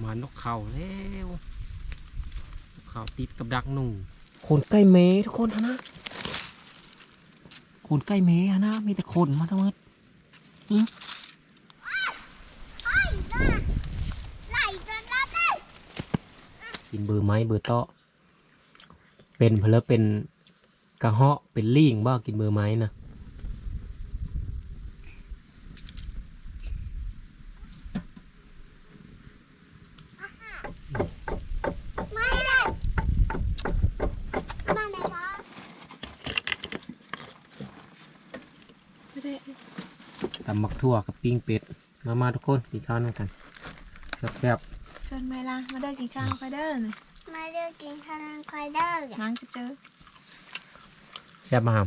มานกเขาแล้วนกเขาติดกับดักหนูคนใกล้เมทุกคนฮะนะคนใกล้เมฮะนะมีแต่คนมาทั้งหมดไหลจนแล้วเต้กินเบอร์ไม้เบอร์เตาะเป็นเพลอเป็นกระเหาะเป็นลิงบ้ากินเบอร์ไม้นะ ไม่เลยมาไหนคะ ไม่ได้ ตำมักทั่วกับปิ้งเป็ด มามาทุกคนกินข้าวด้วยกันแซ่บเชิญไหมล่ะมาเด้อกินข้าวไปเด้อน่ะมาเลือกกินข้าวนังควายเด้อล้างจะเจอๆแซ่บมาหาม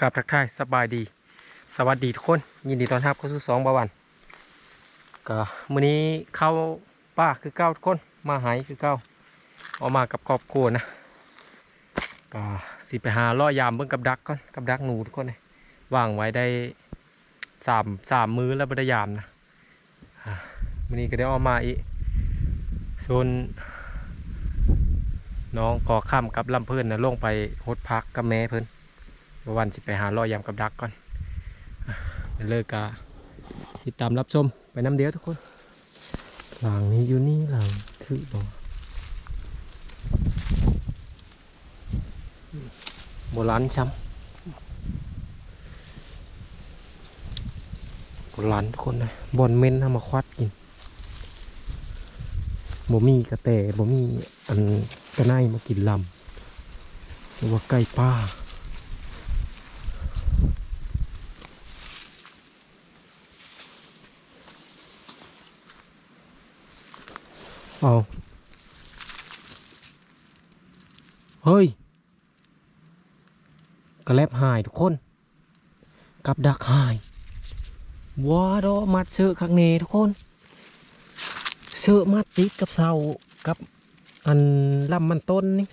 กับทักทายสบายดี สวัสดีทุกคน ยินดีต้อนรับเข้าสู่สองบาวัน ก็มื้อนี้เข้าป้าคือเก้าทุกคนมาหายคือเก้าออกมากับครอบครัวนะก็สิไปหาล่อยามเบิ่งกับดักก่อนกับดักหนูทุกคนเลยวางไว้ได้สามสามมื้อแล้วบ่ได้ยามนะมื้อนี้ก็ได้ออกมาอีกส่วนน้องกอข้ามกับลำเพิ่นนะลงไปหดพักกับแม่เพื่อวันสิไปหาล่อยามกับดักก่อนเลยกะติดตามรับชม ไปน้ำเดียวทุกคน หลังนี้อยู่นี่หลังถือบอกโบราณช้ำโบราณทุกคนเลยบอนเม่นทำมาควัดกินบ่มีกระแตบ่มีอันกระไนมากินลำหรือว่าไก่ป้า เอา เฮ้ย กระแลบหายทุกคน กับดักหายว้าดอมัดเสือข้างเนทุกคน เสือมัดติดกับเสากับอันลำมันต้นนี่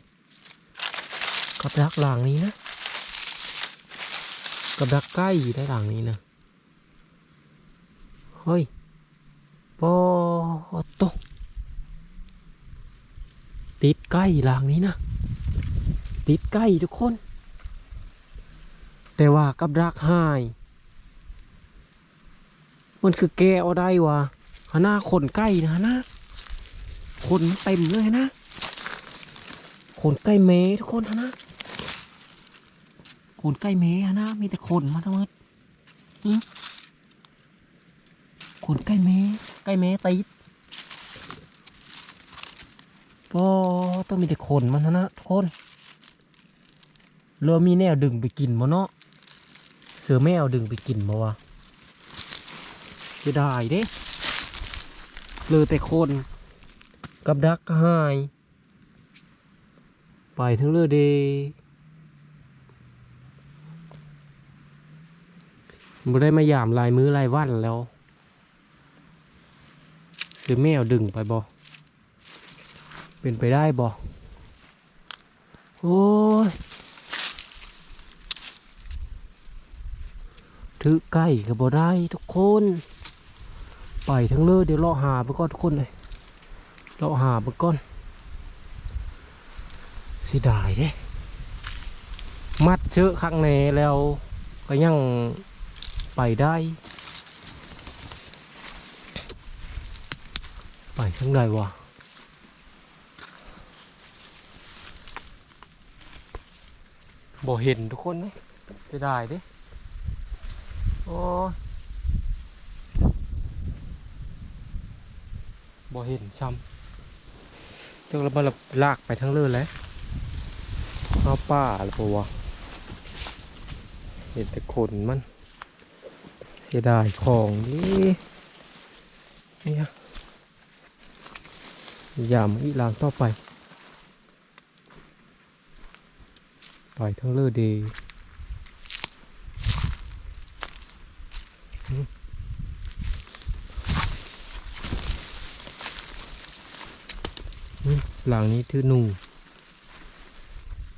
กับดักหลังนี้นะ กับดักใกล้ได้หลังนี้นะ เฮ้ยปอตก ติดใกล้หลังนี้นะ ติดใกล้ทุกคน แต่ว่ากับรักหาย มันคือแกเอาได้วะหน้าคนใกล้นะนะคนเต็มเลยนะคนใกล้เมทุกคนนะคนใกล้เมนะมีแต่คนมาทั้งหมดหึคนใกล้เมใกล้เมติด ก็ต้องมีแต่ขนมันนะทุกคนเรือมีแนวดึงไปกินมาเนาะเสือแมวดึงไปกินมาวะจะได้เด้เหลือแต่คนกับดักก็หาย ไปทั้งเรือเดบ่ได้มายามลายมือลายวันแล้วเสือแมวดึงไปบ่ เป็นไปได้บ่โอ้ยถือใกล้กับบ่ได้ทุกคน ไปทั้งเลยเดี๋ยวเลาะหาไปก่อนทุกคนเลยเลาะหาไปก่อนเสิดายเด้ มัดเชอะข้างในแล้วก็ยังไปได้ ไปทั้งใดวะ บ่เห็นทุกคนไหมจะได้ดิโอ้บ่เห็นช้ำจังแล้วมันลากไปทั้งเรื่อแล้วเอาป้าหรือเปล่าวะเห็นแต่ขนมัน เสียดายของนี่เนี่ยอย่ามอีลางต่อไป ไปทั้งเลือดดีหลังนี้ถือหนู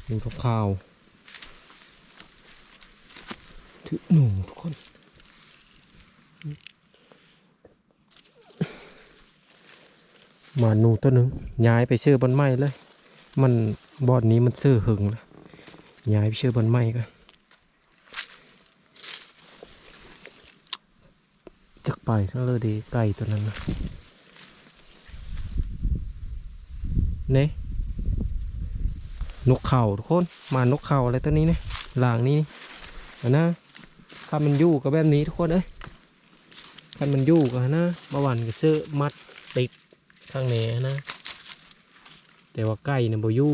หนูขาวๆถือหนูทุกคนมาหนูตัวหนึ่งย้ายไปเชื่อบนไม้เลย มันบอดนี้มันเชื่อหึงแล้ว ย้ายไปเชื่อบนไม้กันจักไปซะเลยดีไก่ตัวนั้นนะเน่นกเข่าทุกคนมานกเข่าอะไรตัวนี้เนี่ยหลางนี้นี่นะถ้ามันอยู่กับแบบนี้ทุกคนเอ้ยถ้ามันอยู่กันนะเมื่อวานก็เสื้อมัดติดข้างในนะ แต่ว่าไก่เนี่ยบ่อยู่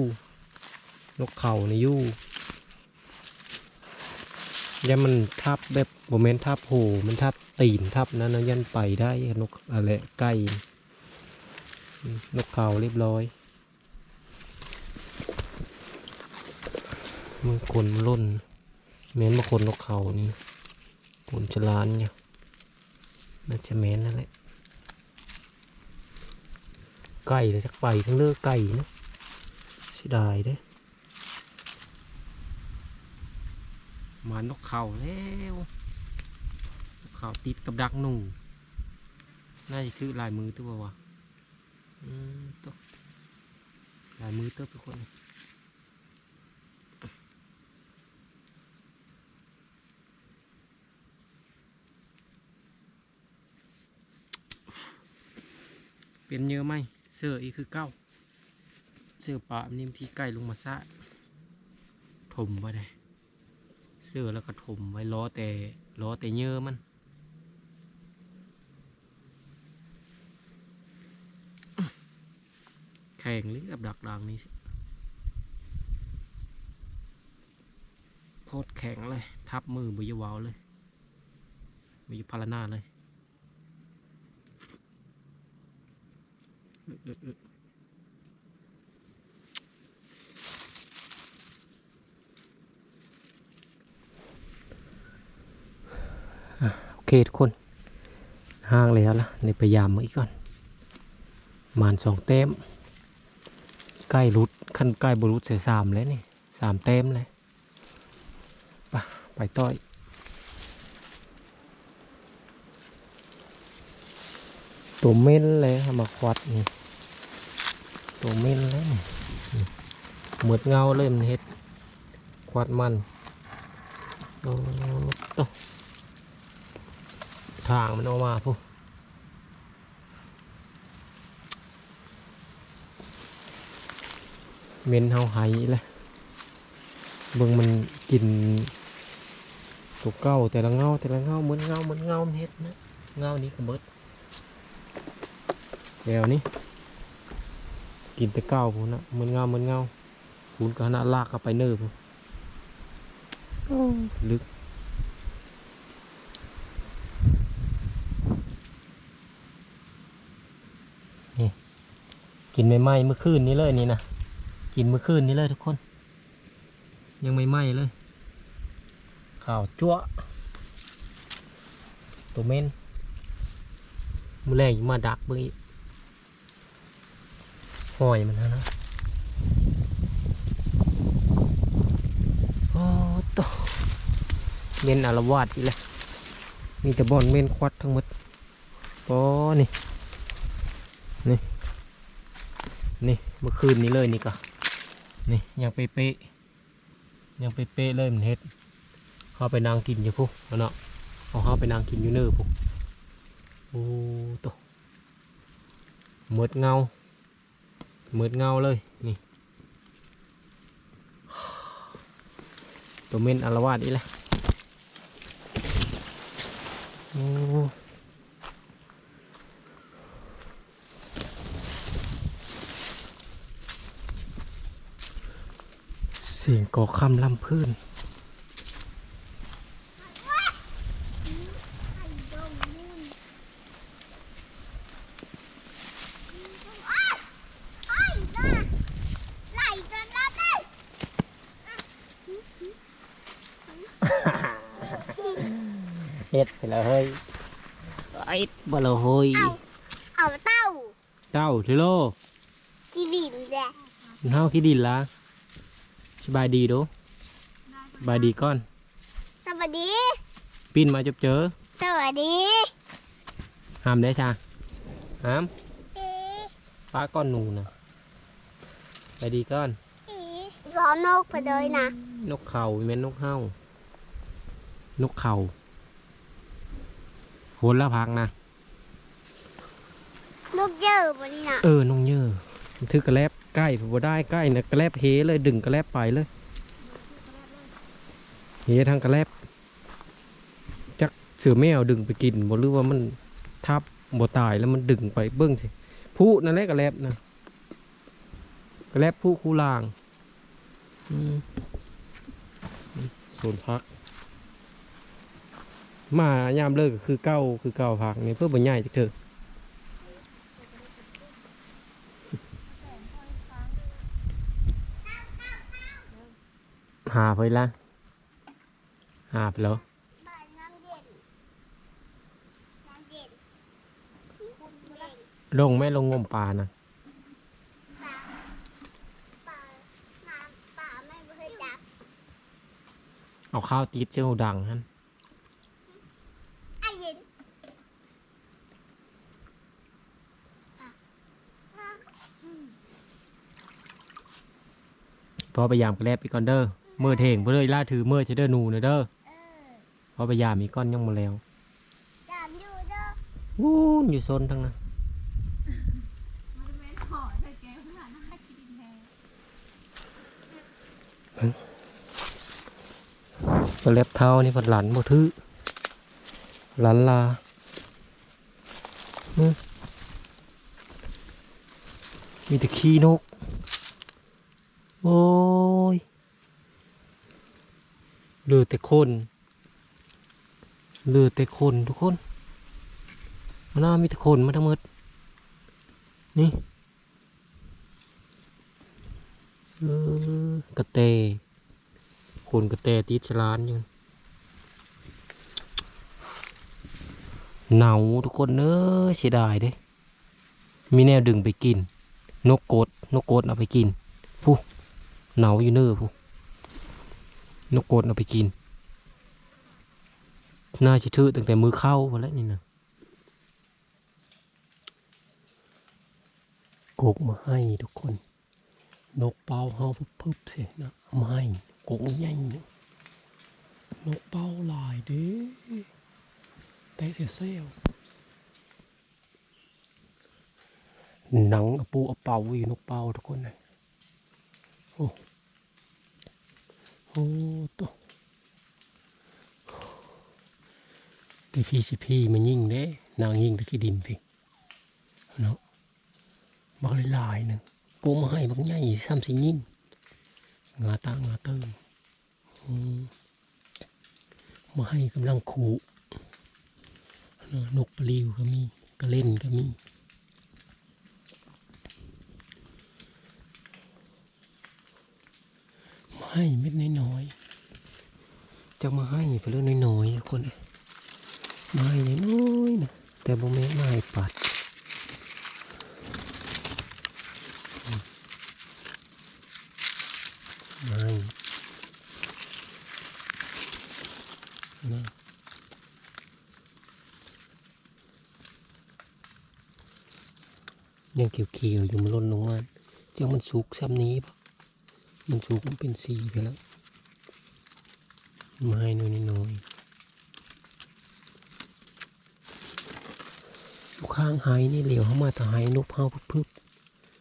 นกเข่าเนี่ยอยู่ ยันมันทับแบบโมเมนทับโหมันทับตีนทับนั้นนะยันไปได้นกอะไรไก่อืมนกเขาเรียบร้อยมันขนล่นเม้นมาขนนกเขานี่นะขนฉลานเนี่ยน่าจะเม้นนั่นแหละไก่เลยจักไปทั้งเลือกไก่นะเสียดายเด้ มานกเขาแล้วเขาติดกับดักหนูน่าจะคือลายมือตัววะอืมตัวลายมือตัวทุกคนเป็นเยอะไหมเสืออีกคือเก้าเสือปลานิ่มที่ใกล้ลงมาซะถมไว้ได้ เสื้อแล้วก็ถมไว้ล้อแต่ล้อแต่เยอะมันแข่งหรือกับดักดังนี้โคตรแข็งเลย ทับมือบุยวาวเลยบุยพารานาเลยอึ๊ะอึ๊ะอึ๊ะอะโอ เคทุกคน ห้างแล้วล่ะในพยายามมาอีกก่อนมานสองเต็มใกล้รุดขั้นใกล้บรุษเสียสามแล้วนี่สามเต็มเลยไปไปต่อยตัวเม่นเลยมาควัดนี่ตัวเม่นเลยเหมือดเงาเลยมันเฮ็ดควัดมันโอ้ต ทางมันออกมาพูเม้นเฮาไหายเลยเบิ่งมันกินตัวเก้าแต่ละเงาแต่ละเงาเหมือนเงาเหมือนเงามันเฮ็ดนะเงานี้ก็เบิดแล้วนี่กินแต่เก้าพูนนะเหมือนเงาเหมือนเงาพูนก็ขนาดลากเข้าไปเนิบลึกนี่ กินไม่ไหม้เมื่อคืนนี้เลยนี่นะกินเมื่อคืนนี้เลยทุกคน ยังไม่ไหม้เลยข่าวจั่วตัวเม่นมือแรงมาดักเบิ่งอีกหอยมันนะนะโอ้ตเม่นอารวาสอีกแล้วมีแต่บอนเม่นควัดทั้งหมดปอนี่นี่ นี่เมื่อคืนนี้เลยนี่ก็นี่ยังเป๊ะๆยังเป๊ะๆเลยมันเฮ็ดเขาไปนางกินอยู่พุกเนาะเอาเขาไปนางกินอยู่เนื้อพุกโอ้โตหมดเงาหมดเงาเลยนี่ตัวเม่นอารวาสอีแหละโอ้ เสียงก่อคำลำพื้นไหลจนรอดเต้น เฮ็ดไปแล้วเฮ้ยไอ้บ่ละเฮ้ยเอาเอาเต้าเจ้าทิโลกิชีวิตแหละเฮาขี้ดินละส บายดีโดสบายดีก่อน สวัสดี ปิ้นมาจบเจอ สวัสดีหามได้ชาหามเอ๊ะป้าก้อนหนูนะสบายดีก่อนเอ๊ะร้อนนกไปเลยนะ นกเขาแม่นนกเฮานกเขาโหนละพักนะ นกเยอะบนนี้นะเออนงเยอะมันถือกระแลบ ใกล้ผมบ่ได้ใกล้นะกระแลบเฮเลยดึงกระแลบไปเลยเฮทางกระแลบจักเสือแมวดึงไปกินบ่หรือว่ามันทับบ่ตายแล้วมันดึงไปเบิ้งสิผู้นั่นแหละกระแลบนะกระแลบผู้คูลางส่วนพัก มายามเลิกก็คือเก้าคือเก้าพักนี่เพื่อบ่ใหญ่จักเถอะ หาไปละหาไปแล้วบ้านน้ำเย็นน้ำเย็นลงไหม่ลงงมปลานะป่าป่าน้ำป่าไม่เคยจับเอาข้าวตีดเจ้าดังฮันไอเย็นพอพยายามกระแลบไปก่อนเด้อ เมื่อเท่งเพื่อเลยล่าถือเมื่อจะเด้อหนูนะเด้อเออพอพยายามมีก้อนยังมาแล้วจับอยู่เด้อวู้นอยู่โซนทั้งนั้นมันเป็นหอใส่แก้วขนาดน่ากินแท้กระแลบเท้านี่ผัดหลันบ่ทื่อหลันลาอืมมีแต่ขี้นก โอ้ย เหลือแต่คนเหลือแต่คนทุกคนมันน่ามีแต่คนมาทั้งหมดนี่เออกระเตคนกระแตติดฉลานอยู่หนาวทุกคนเนอะเสียดายเด้มีแนวดึงไปกิน นกกดนกกดเอาไปกินผู้หนาวอยู่เนอะผู้ นกกดเอาไปกิน น่าจะถือตั้งแต่มือเข้าไปแล้วนี่นะกกมาให้ทุกคน นกเป่าเฮาพึบๆเสียนะเอามาให้กกใหญ่นี่ยนกเป่าลายเด้แต่เสียเซลหนังอปูอเป่าอยู่นกเป่าทุกคนเลยโอ้ โหตัวต่พี่สิพี่มันยิ่งเด้ นางยิ่งตะกี้ดินพี่เนาะบักลายหนึ่งกูมาให้บักใหญ่ซ้ำสิยินงงาตางาเติมมาให้กำลังขู่นะนกปลิวก็มีกระเล่นก็มีมา ให้เม็ดน้อยๆจะมาให้ไปเรื่องน้อยๆนะคนเอ้ยมาให้น้อยๆนะแต่บ่แม่มาให้ปัดไม่นะยังเขียวๆอยู่มันล่นลงมาเจ้ามันสุกซ้ำนี้ปะ มันสุกมันเป็นสีไปแล้วไม้น้อยน้อยข้างหายนี่เหลียวเข้ามาแต่หายนกเผาพึบ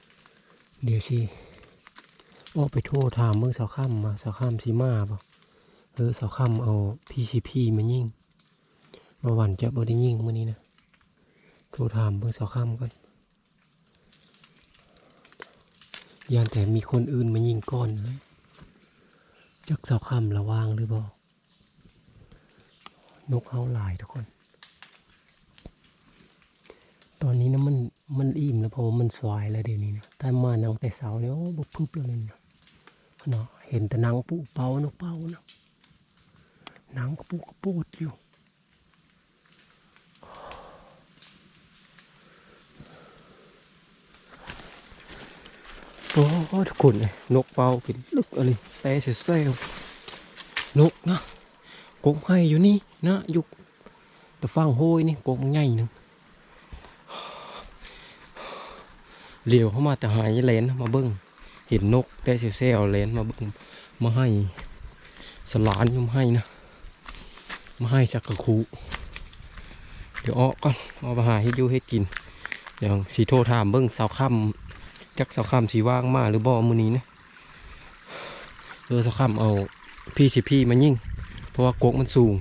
ๆเดี๋ยวสิออไปโทรถามเบิ่งสาวค่ำมาสาวค่ำสีมาบ่เออสาวค่ำเอาพีซีพีมายิ่งมาวันจะบ่ได้ยิ่งมื้อนี้นะโทรถามเบิ่งสาวค่ำก่อน ยานแต่มีคนอื่นมายิงก่อนเลยจักสาค่ำระวางหรือบ่นกเฮาหลายทุกคน ตอนนี้นะมันมันอิ่มแล้วเพราะว่ามันสวายแล้วเดี๋ยวนี้นะแต่มานังแต่เสาเนี่ยโอ้บพึบแล้วเลยนะเนาะเห็นแต่นังปูเป่านกเป่านะนังกระปูกระปูดอยู่ โอ้ทุกคนเลยนกเป่ากินลึกอะไรแต่เสียเซลนกนะกงให้อยู่นี่นะยู่แต่ฟังโหยนี่กงใหญ่หนึงเลี้ยวเข้ามาแต่หายเลนมาเบิ้งเห็นนกแต่เสียเซลเลนมาเบิ้งมาให้สลานยังมให้นะมาให้สักกระคูเดี๋ยวออกก่อนเอาไปหาให้ยูให้กินเดี๋ยวสีโทรถามเบิ้งสาวค่ำ จักสาวค่ำสีว่างมาหรือบ่มือนี้นะเออสาวค่ำเอาพี่สิพี่มายิ่ง เพราะว่าโกกมันสูง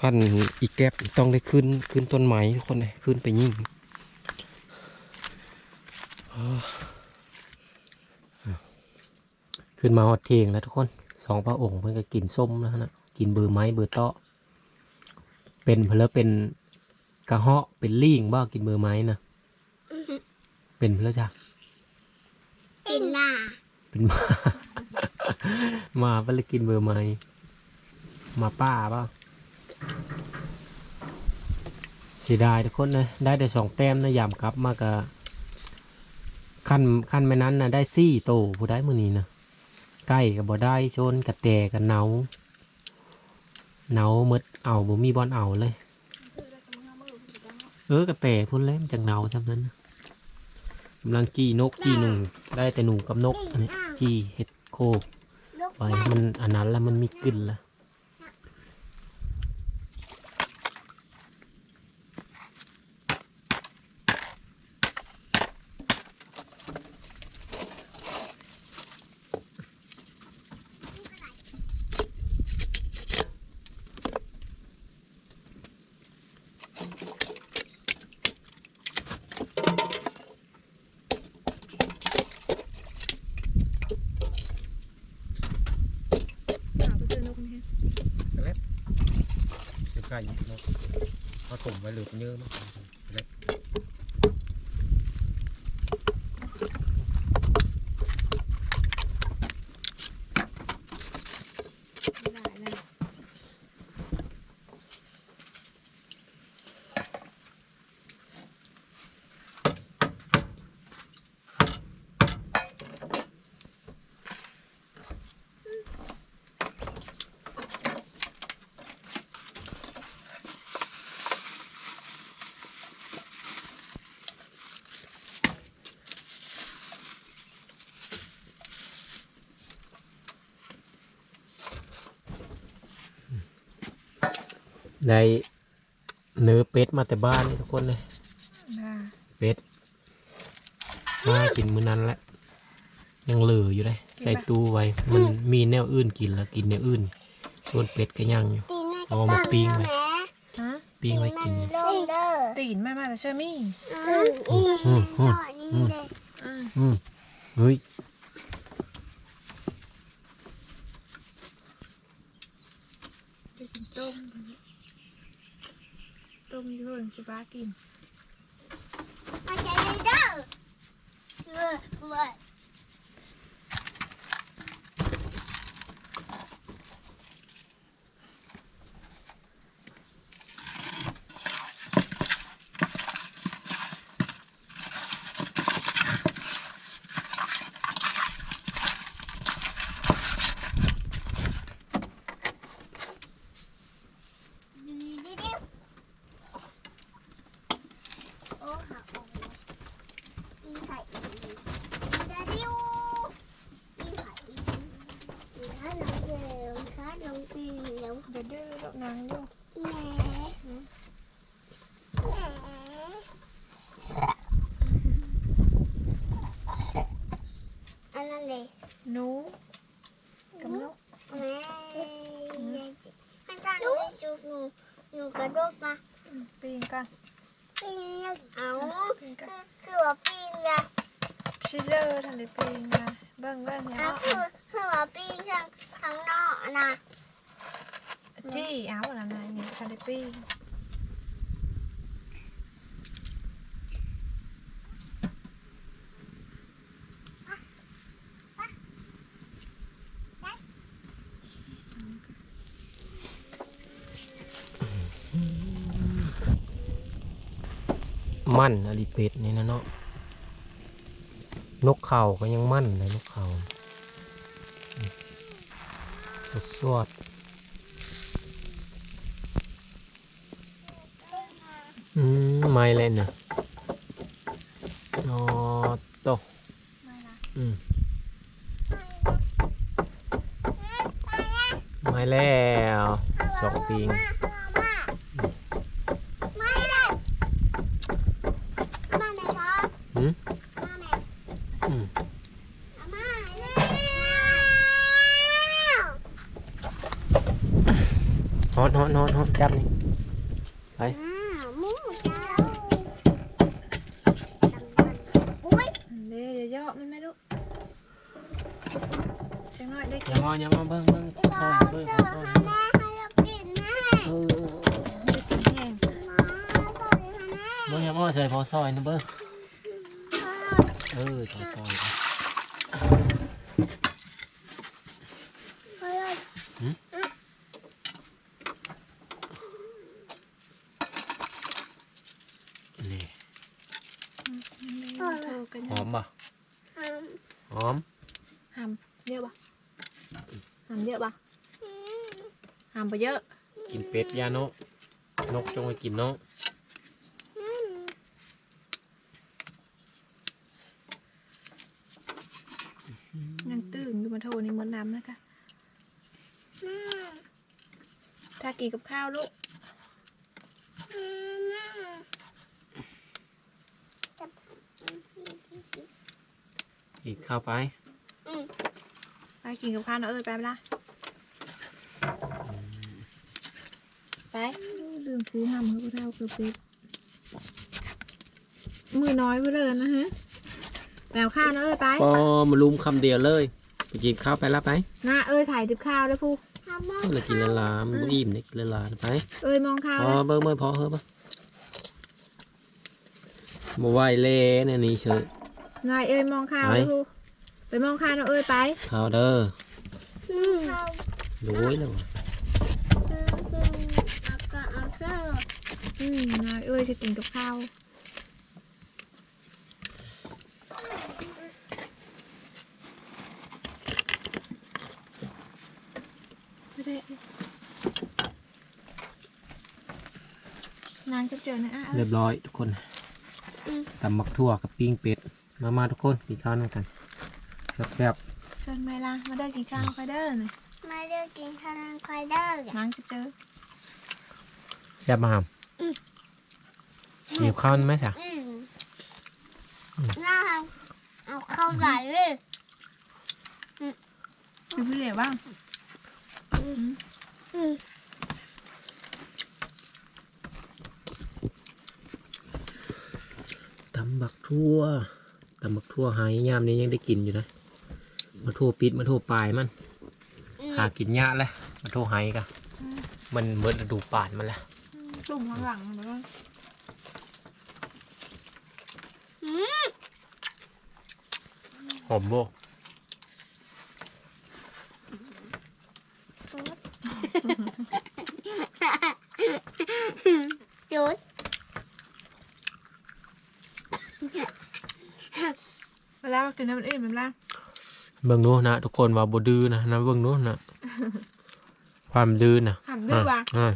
ขั้นอีกแก๊บต้องได้ขึ้นขึ้นต้นไม้ทุกคนเลยขึ้นไปยิ่งขึ้นมาฮอดเทงแล้วทุกคนสองพระองค์เพิ่นก็กินส้มนะฮะนะกินเบอร์ไม้เบอร์เตาะเป็นเพนแล้วเป็นกระเหาะเป็นลิงบ้ากินเบอร์ไม้นะ เป็นเพนแล้วจ้ะกินมาเป็นหมา หมาเพนเลยกินเบอร์ไม้หมาป้าเปล่าเสียดายทุกคนนะได้แต่สองแต้มนะยามกลับมากะขั้นขั้นไม่นั้นนะได้ซี่โตผู้ได้มือนี้นะใกล้กับบ่ได้ชนกับแต่กับเนาเนาหมดเอาบ่มีบอลเอาเลย เออกับแต่พุ่นเล่มนจากเนาจำนั้นน่ะ กำลังจี้นกจี้หนูได้แต่หนูกับนกอันนี้จี้เห็ดโคลูกไว้มันอันนั้นแล้วมันมีกลิ่นละ หาไปเจอนกนี่ เดี๋ยวใกล้นกเขาถมไว้เหลือเยอะมากเล็ก ไม่ได้เลย ได้เนื้อเป็ดมาแต่บ้านนี่ทุกคนเลยนะเป็ดมากินมื้อนั้นแหละ ยังเหลืออยู่เลยใส่ตู้ไว้ มันมีแนวอื่นกินแล้วกินแนวอื่น ส่วนเป็ดก็ยังอยู่ตีนแม่เอามาปิ้งไว้แม่ฮะปิ้งไว้กินลงเด้อตีนแม่มาแต่เชอมี่อืมอีอืมอืมต่อนี้เลยอืม อืมเฮ้ย ไปกินต้มต้มอยื่นจะบ้ากิน มาใช้เด้อเว้ยเว้ย ดีดีดิโอ้หาโอ้อีไข่อีเดดิวอีไข่อีอีถ้าน้องเร็วถ้าน้องเร็วเดี๋ยวดื้อลูกนางอยู่แหม่แหม่อันนั้นเลยหนูกับนกแม่ให้ตาหนูไปจุกหนูหนูกระโดดมาอืมปีนกันปิ้งเอาปีนกันคือคือว่าปิ้งอะชิลเลอร์ทันได้ปีนนะเบิ้งเบิ้งเนี่ยเอาคือคือว่าปิ้งทางทางนอกนะ จี้เอาอะไรนะเนี่ยทันได้ปีนมันอลิเป็ดนี่นะเนาะนกเขาก็ยังมั่นเลยนกเขาสดสวด อืมไม่เลยนะอ๋อโตไม่นะอืมไม่แล้วสองปิงไม่เลยมาไหนครับหืมมาไหนอืมมาเลยฮอตฮอตฮอตฮอตจับนี่ไป อ่าหมูเจ้าอุ้ย เดี๋ยวอย่าเยอะมันไม่รู้จังน้อยได้ อ กิ ย่าน มอง อย่ามองเบิ้งเบิ้งอีซอยเบิ้งเสืซออยหาแม่ให้เรากินนะเออได้กินแห้งมาสวัสดีค่ะแม่เบิ้งยามอใส่พอซอยนะเบิ้งพ่อเออพอซอยนะ พ่อเลย นี่ โทรกัน หอมป่ะ อืม หอม หำเยอะปะหำเยอะปะ อืม หำไปเยอะกินเป็ดยานกนกจงไปกินเนาะอืมยังตื่นดูมาโทรนี่เหมือนน้ำนะคะอืมถ้ากินกับข้าวลูกอืมจะกินข้าวไปอืมไปกินกับข้าวนะเอ้ยไปเวละ ไปลืมซื้อหำให้พวกเราเกือบเป็ดมือน้อยไปเลยนะฮะแปลข้าวนะเอ้ยไปพอมาลุมคำเดียวเลยไปกินข้าวไปละไปนะเอ้ยถ่ายติบข้าวแล้วพูทำมาเออเลยกินละลามันบ่อิ่มเลยกินละลาไปเอ้ยมองข้าวพอแล้วเบิ้งเบิ้งพอเฮ้ยปะมาไหวเล่เนี่ยนี่เชยนายเอ้ยมองข้าวไปแล้วพูไปมองข้าวนะเอ้ยไปข้าวเด้ออืมเอาโอ้ยแล้วว่ะ อืมนายเอ้ยจะกินกับข้าวไม่ได้นางจะเจอนะอะเอ้เรียยบร้อยทุกคนตำมักทั่วกับปิ้งเป็ด มามาทุกคนกินข้าวด้วยกันแบบเชิญไหมล่ะมาได้กินข้าวไปเด้อหน่อยมาเลือกกินข้าวนังควายเด้อนางจะเจอๆแซ่บมา หามหิวข้าวไหมจ๊ะอืมน่าเอาเอาเข้าวไหลเลยมีพี่เหลียวบ้างอืมตำบักทั่วตำบักทั่วหายยามนี้ยังได้กินอยู่นะมาทั่วปิดมาทั่วปลายมันอืมหากินยากเลยมาทั่วหายกะมันเบิดฤดูป่านมันแล้ว จุ่มข้างหลังแล้วก็อืมหอมโบจุดเวลามากินน้ำมันอิ่มมันละเบิ่งดูนะทุกคนว่าบ่ดื้อนะนะเบิ่งดูนะความดื้อนะหำดื้อว่ะ อ่า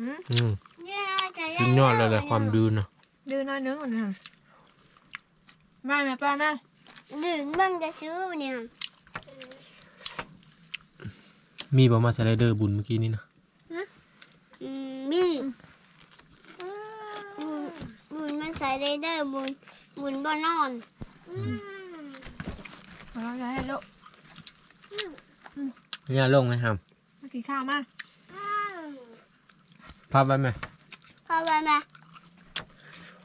หืมอืมเนี่ยจะสุดยอดเลยแหละความดื้อนะดื้อน้อยนึงก่อนนะไม่แม่ป้าแม่ดื่มบ้างจะซื้อเนี่ย มีบ่มาสไลเดอร์บุญเมื่อกี้นี่นะอืมมีบุญบุญมันใส่ได้เด้อบุญบุญบ่นอนเราจะให้ลูกเนี่ยลงไหมครับ มากินข้าวมา ภาพไว้ไหมพอไปไหม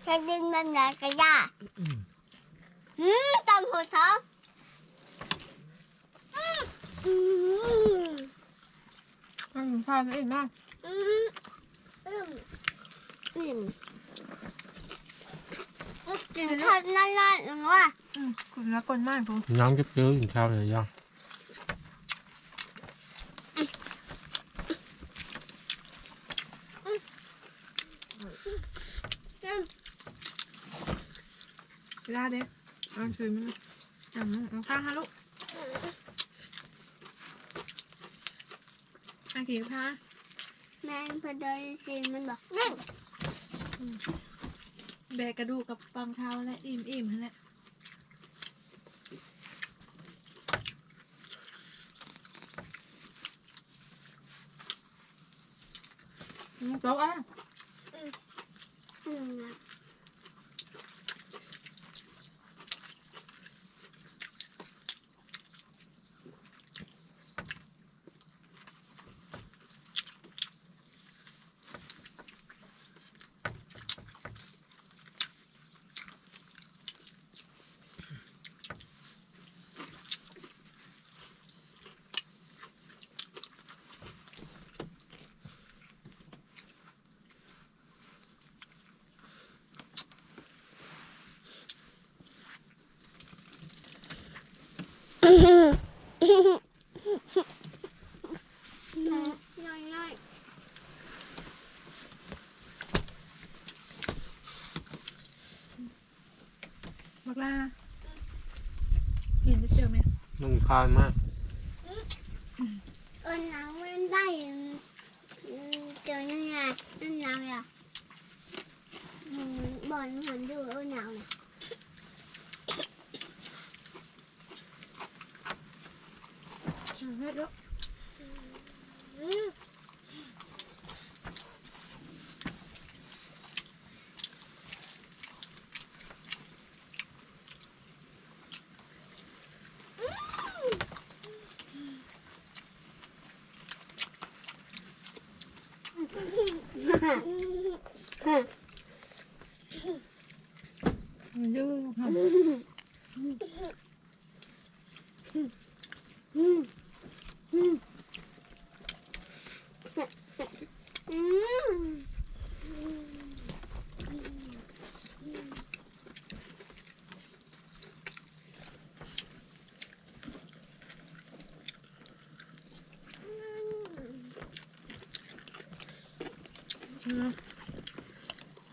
แค่ดินมันไหนก็ยากอืมจำหัวท้องอืมอืมมากินข้าวจะอิ่มมากอืมอืมอืมกินข้าวนั่นๆหรือว่าอืมคุณละกลมากผมน้องจะเจอกินข้าวเลยยัง เวลาเด็กเอาชิมมันจับมันเอาข้างฮะลูกอากี่ข้าแมงพอดอยซีมันบอกนั่นแบกกระดูกกับปังเท้าและอิ่มอิ่มๆนั่นแหละอืมโต๊ะอะ อืมนะ น้อยน้อยบักลากินจะเจอไหมนุ่งพานมาก เออหนังมันได้อืมเจอยังไงนั่นหนังอะอืมบอลหันดูเออหนังน่ะ เอาเฮ็ดลูก อืมอืม มัน ดื้อค่ะอืม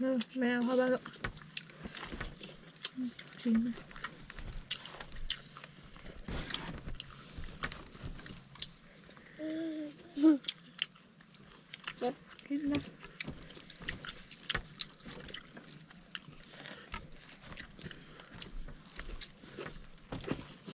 เออแมวเข้า